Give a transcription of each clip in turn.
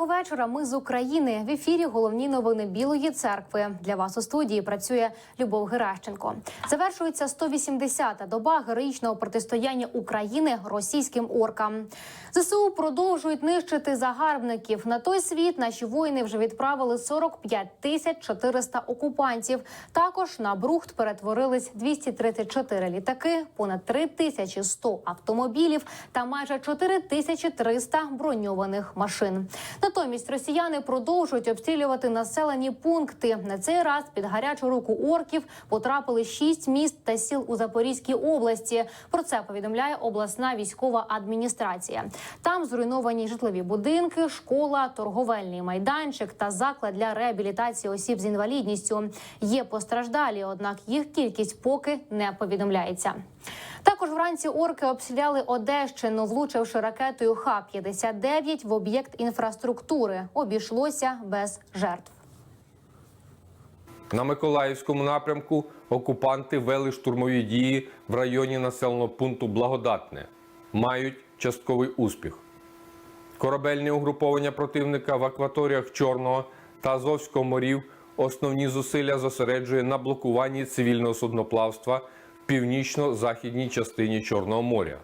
Доброго вечора. Ми з України в ефірі. Головні новини Білої церкви. Для вас у студії працює Любов Геращенко. Завершується 180-та доба героїчного протистояння України російським оркам. Зсу продовжують нищити загарбників. На той світ наші воїни вже відправили 45 тисяч 400 окупантів. Також на брухт перетворились 234 літаки, понад 3100 автомобілів та майже 4300 броньованих машин. Натомість росіяни продовжують обстрілювати населені пункти. На цей раз під гарячу руку орків потрапили шість міст та сіл у Запорізькій області. Про це повідомляє обласна військова адміністрація. Там зруйновані житлові будинки, школа, торговельний майданчик та заклад для реабілітації осіб з інвалідністю. Є постраждалі, однак їх кількість поки не повідомляється. Також вранці орки обстріляли Одещину, влучивши ракетою Х-59 в об'єкт інфраструктури. Обійшлося без жертв. На Миколаївському напрямку окупанти вели штурмові дії в районі населеного пункту Благодатне. Мають частковий успіх. Корабельне угруповання противника в акваторіях Чорного та Азовського морів основні зусилля зосереджує на блокуванні цивільного судноплавства північно-західній частині Чорного моря.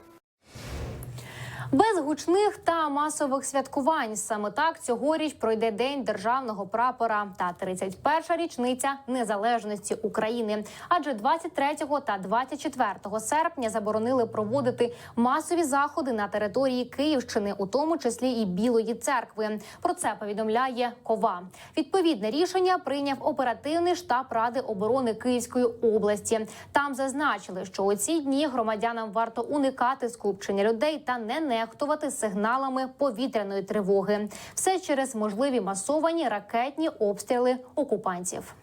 Без гучних та масових святкувань саме так цьогоріч пройде день державного прапора та 31-ша річниця незалежності України. Адже 23 та 24 серпня заборонили проводити масові заходи на території Київщини, у тому числі і Білої церкви. Про це повідомляє Кова. Відповідне рішення прийняв оперативний штаб Ради оборони Київської області. Там зазначили, що у ці дні громадянам варто уникати скупчення людей та не нехтувати сигналами повітряної тривоги. Все через можливі масовані ракетні обстріли окупантів.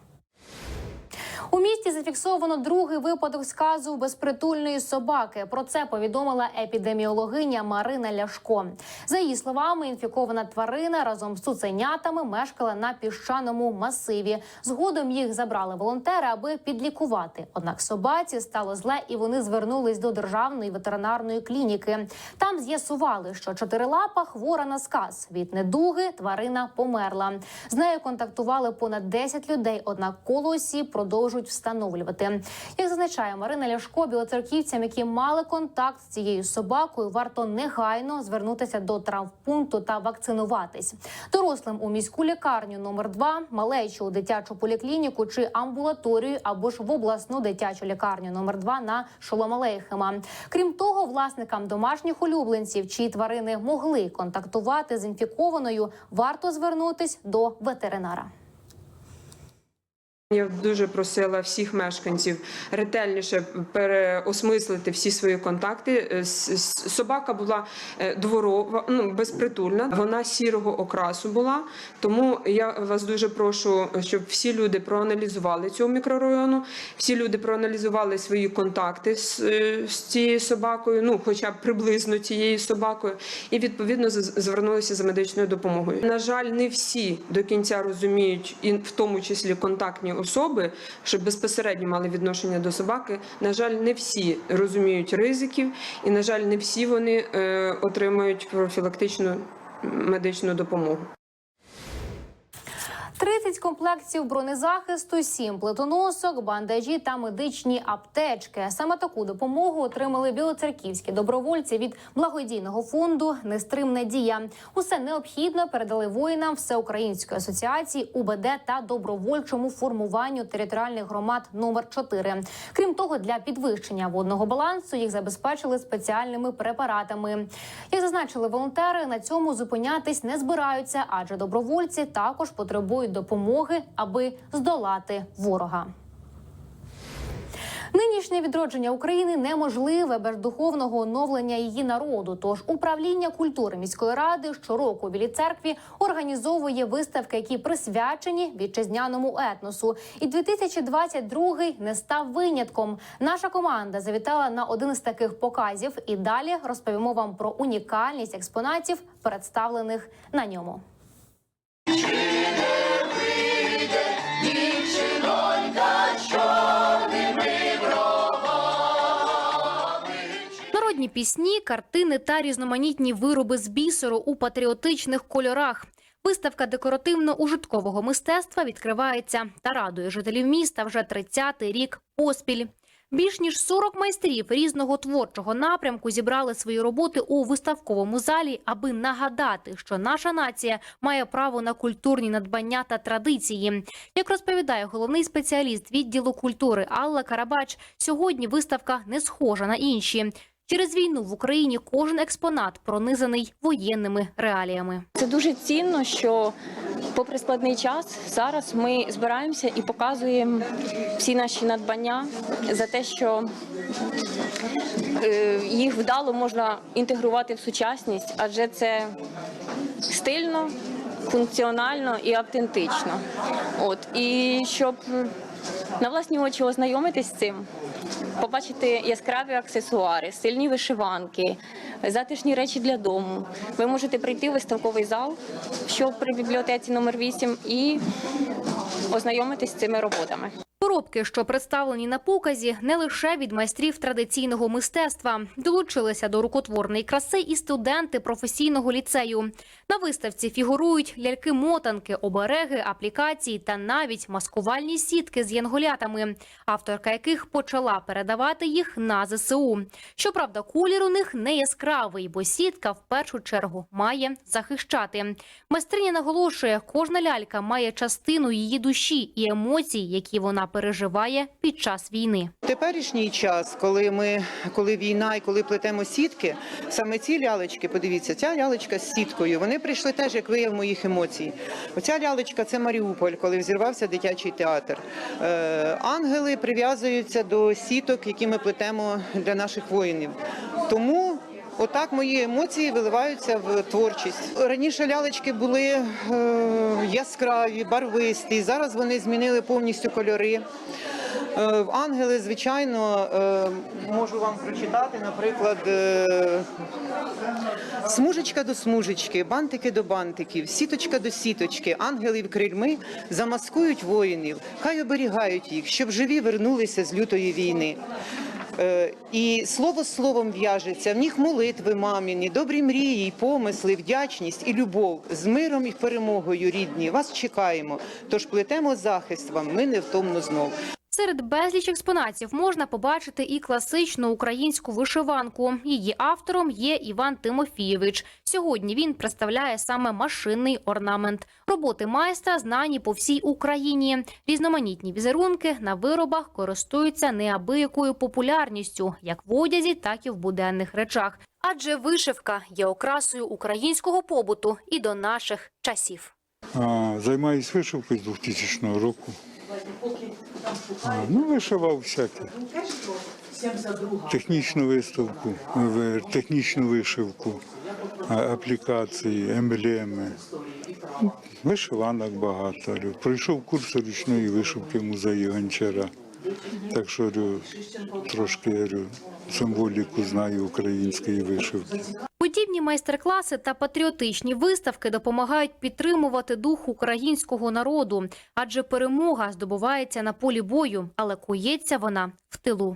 У місті зафіксовано другий випадок сказу безпритульної собаки. Про це повідомила епідеміологиня Марина Ляшко. За її словами, інфікована тварина разом з цуценятами мешкала на піщаному масиві. Згодом їх забрали волонтери, аби підлікувати. Однак собаці стало зле, і вони звернулись до державної ветеринарної клініки. Там з'ясували, що чотирилапа хвора на сказ. Від недуги тварина померла. З нею контактували понад 10 людей. Однак коло осіб продовжують встановлювати. Як зазначає Марина Ляшко, білоцерківцям, які мали контакт з цією собакою, варто негайно звернутися до травмпункту та вакцинуватись. Дорослим у міську лікарню номер 2 малечу у дитячу поліклініку чи амбулаторію або ж в обласну дитячу лікарню номер 2 на Шоломалейхема. Крім того, власникам домашніх улюбленців, чиї тварини могли контактувати з інфікованою, варто звернутись до ветеринара. Я дуже просила всіх мешканців ретельніше переосмислити всі свої контакти. Е, Собака була е, дворова, ну безпритульна. Вона сірого окрасу була. Тому я вас дуже прошу, щоб всі люди проаналізували цього мікрорайону, всі люди проаналізували свої контакти з, е, з цією собакою, ну хоча б приблизно цією собакою, і відповідно звернулися за медичною допомогою. На жаль, не всі до кінця розуміють, і в тому числі контактні особи, що безпосередньо мали відношення до собаки. На жаль, не всі розуміють ризиків, і на жаль, не всі вони е, отримують профілактичну медичну допомогу. 30 комплектів бронезахисту, 7 плитоносок, бандажі та медичні аптечки. Саме таку допомогу отримали білоцерківські добровольці від благодійного фонду Нестримна дія. Усе необхідно передали воїнам Всеукраїнської асоціації УБД та добровольчому формуванню територіальних громад номер 4 Крім того, для підвищення водного балансу їх забезпечили спеціальними препаратами. Як зазначили волонтери, на цьому зупинятись не збираються, адже добровольці також потребують допомоги, аби здолати ворога. Нинішнє відродження України неможливе без духовного оновлення її народу. Тож управління культури міської ради щороку у Білій церкві організовує виставки, які присвячені вітчизняному етносу. І 2022 не став винятком. Наша команда завітала на один з таких показів. І далі розповімо вам про унікальність експонатів, представлених на ньому. Народні пісні, картини та різноманітні вироби з бісеру у патріотичних кольорах. Виставка декоративно-ужиткового мистецтва відкривається та радує жителів міста вже 30-й рік поспіль. Більш ніж 40 майстрів різного творчого напрямку зібрали свої роботи у виставковому залі, аби нагадати, що наша нація має право на культурні надбання та традиції. Як розповідає головний спеціаліст відділу культури Алла Карабач, сьогодні виставка не схожа на інші. Через війну в Україні кожен експонат пронизаний воєнними реаліями. Це дуже цінно, що попри складний час зараз ми збираємося і показуємо всі наші надбання за те, що е, їх вдало можна інтегрувати в сучасність, адже це стильно, функціонально і автентично. От і щоб на власні очі ознайомитись з цим, побачити яскраві аксесуари, сильні вишиванки, затишні речі для дому. Ви можете прийти в виставковий зал, що при бібліотеці номер 8 і ознайомитись з цими роботами. Коробки, що представлені на показі, не лише від майстрів традиційного мистецтва, долучилися до рукотворної краси і студенти професійного ліцею. На виставці фігурують ляльки-мотанки, обереги, аплікації та навіть маскувальні сітки з янголятами, авторка яких почала передавати їх на ЗСУ. Щоправда, колір у них не яскравий, бо сітка в першу чергу має захищати. Майстриня наголошує, кожна лялька має частину її душі і емоцій, які вона переживає під час війни. Теперішній час, коли ми коли війна і коли плетемо сітки, саме ці лялечки, подивіться, ця лялечка з сіткою. Вони прийшли теж як вияв моїх емоцій. Оця лялечка це Маріуполь, коли взірвався дитячий театр. Е, ангели прив'язуються до сіток, які ми плетемо для наших воїнів. Тому. Отак мої емоції виливаються в творчість. Раніше лялечки були е, яскраві, барвисті. Зараз вони змінили повністю кольори. Е, Ангели, звичайно, е, можу вам прочитати, наприклад, смужечка до смужечки, бантики до бантиків, сіточка до сіточки, ангелів крильми замаскують воїнів, хай оберігають їх, щоб живі вернулися з лютої війни. Е, І слово словом в'яжеться, в них молитви маміні, добрі мрії, помисли, вдячність і любов з миром і перемогою рідні. Вас чекаємо. Тож плетемо захист вам. Ми невтомно знов. Серед безліч експонатів можна побачити і класичну українську вишиванку. Її автором є Іван Тимофійович. Сьогодні він представляє саме машинний орнамент. Роботи майстра знані по всій Україні. Різноманітні візерунки на виробах користуються неабиякою популярністю, як в одязі, так і в буденних речах. Адже вишивка є окрасою українського побуту і до наших часів. Займаюсь вишивкою з 2000 року. А, ну, вишивав всяке. Технічну виставку, технічну вишивку, аплікації, емблеми. Ну, Вишиванок багато. Пройшов курс ручної вишивки в музеї Гончара. Так що трошки символіку знаю української вишивки. Подібні майстер-класи та патріотичні виставки допомагають підтримувати дух українського народу, адже перемога здобувається на полі бою, але кується вона в тилу.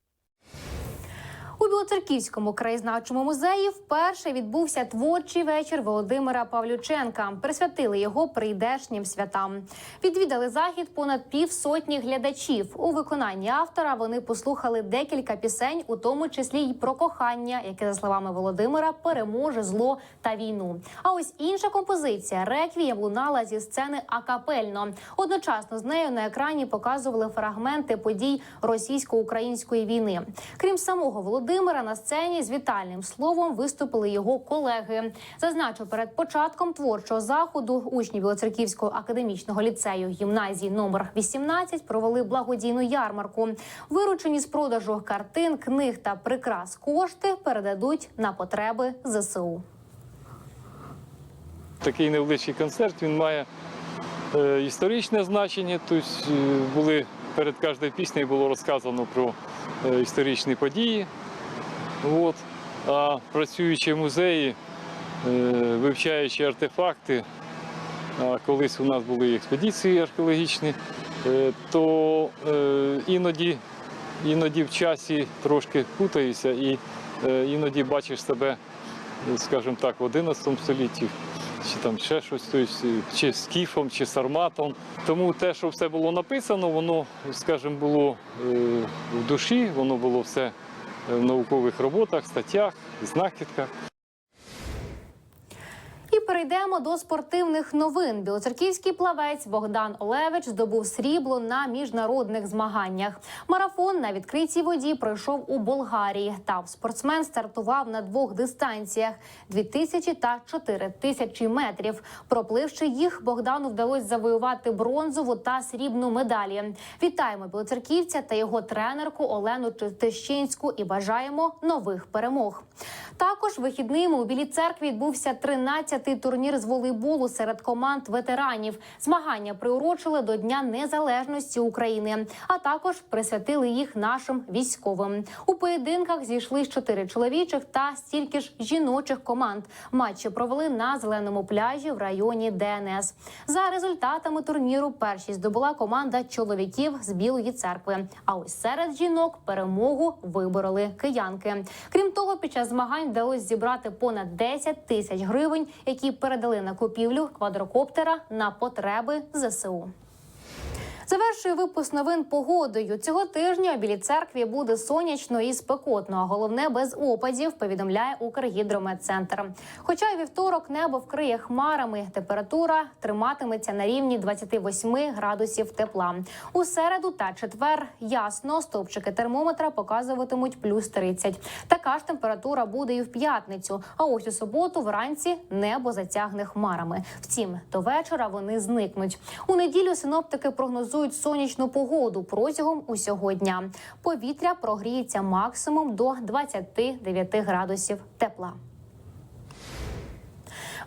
У Білоцерківському краєзнавчому музеї вперше відбувся творчий вечір Володимира Павлюченка. Присвятили його прийдешнім святам. Відвідали захід понад півсотні глядачів. У виконанні автора вони послухали декілька пісень, у тому числі й про кохання, яке за словами Володимира переможе зло та війну. А ось інша композиція реквієм лунала зі сцени акапельно. Одночасно з нею на екрані показували фрагменти подій російсько-української війни. Крім самого Володимира, на сцені з вітальним словом виступили його колеги. Зазначу, перед початком творчого заходу учні Білоцерківського академічного ліцею гімназії номер 18 провели благодійну ярмарку. Виручені з продажу картин, книг та прикрас кошти передадуть на потреби ЗСУ. Такий невеличкий концерт він має е, історичне значення. Тобто були перед кожною піснею було розказано про е, історичні події. От. А працюючи в музеї, е, вивчаючи артефакти, колись у нас були експедиції археологічні, е, то е, іноді, іноді в часі трошки путаюся і іноді бачиш себе, скажімо так, в 11 столітті. Чи там ще щось, чи скіфом, чи сарматом. Тому те, що все було написано, воно, скажімо, було в душі, воно було все в наукових роботах, статтях, знахідках. Перейдемо до спортивних новин. Білоцерківський плавець Богдан Олевич здобув срібло на міжнародних змаганнях. Марафон на відкритій воді пройшов у Болгарії. Там спортсмен стартував на двох дистанціях: 2000 та 4000 метрів. Пропливши їх, Богдану вдалося завоювати бронзову та срібну медалі. Вітаємо білоцерківця та його тренерку Олену Тищинську і бажаємо нових перемог. Також вихідними у Білій церкві відбувся 13-й турнір з волейболу серед команд ветеранів. Змагання приурочили до Дня Незалежності України, а також присвятили їх нашим військовим. У поєдинках зійшли чотири чоловічих та стільки ж жіночих команд. Матчі провели на зеленому пляжі в районі ДНС. За результатами турніру першість здобула команда чоловіків з Білої церкви. А ось серед жінок перемогу вибороли киянки. Крім того, під час змагань вдалося зібрати понад 10 тисяч гривень, які передали на купівлю квадрокоптера на потреби ЗСУ. Завершує випуск новин погодою. Цього тижня у Білій церкві буде сонячно і спекотно, а головне без опадів. Повідомляє Укргідрометцентр. Хоча й вівторок небо вкриє хмарами. Температура триматиметься на рівні 28 градусів тепла. У середу та четвер ясно стовпчики термометра показуватимуть плюс 30. Така ж температура буде і в п'ятницю. А ось у суботу вранці небо затягне хмарами. Втім, до вечора вони зникнуть. У неділю синоптики прогнозують сонячну погоду протягом усього дня. Повітря прогріється максимум до 29 градусів тепла.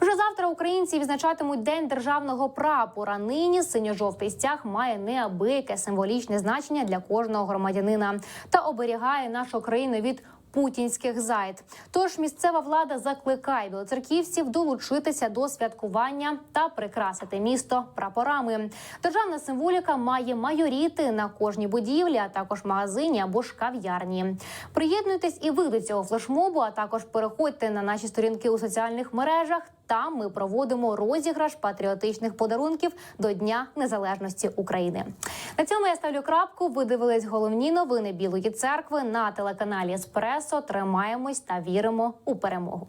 Вже завтра українці відзначатимуть День державного прапора. Нині синьо-жовтий стяг має неабияке символічне значення для кожного громадянина та оберігає нашу країну від путінських зайд. Тож місцева влада закликає білоцерківців долучитися до святкування та прикрасити місто прапорами. Державна символіка має майоріти на кожній будівлі, а також магазині або ж кав'ярні. Приєднуйтесь і ви до цього флешмобу, а також переходьте на наші сторінки у соціальних мережах. Там ми проводимо розіграш патріотичних подарунків до Дня Незалежності України. На цьому я ставлю крапку. Ви дивились головні новини Білої церкви на телеканалі Еспресо. Тримаємось та віримо у перемогу.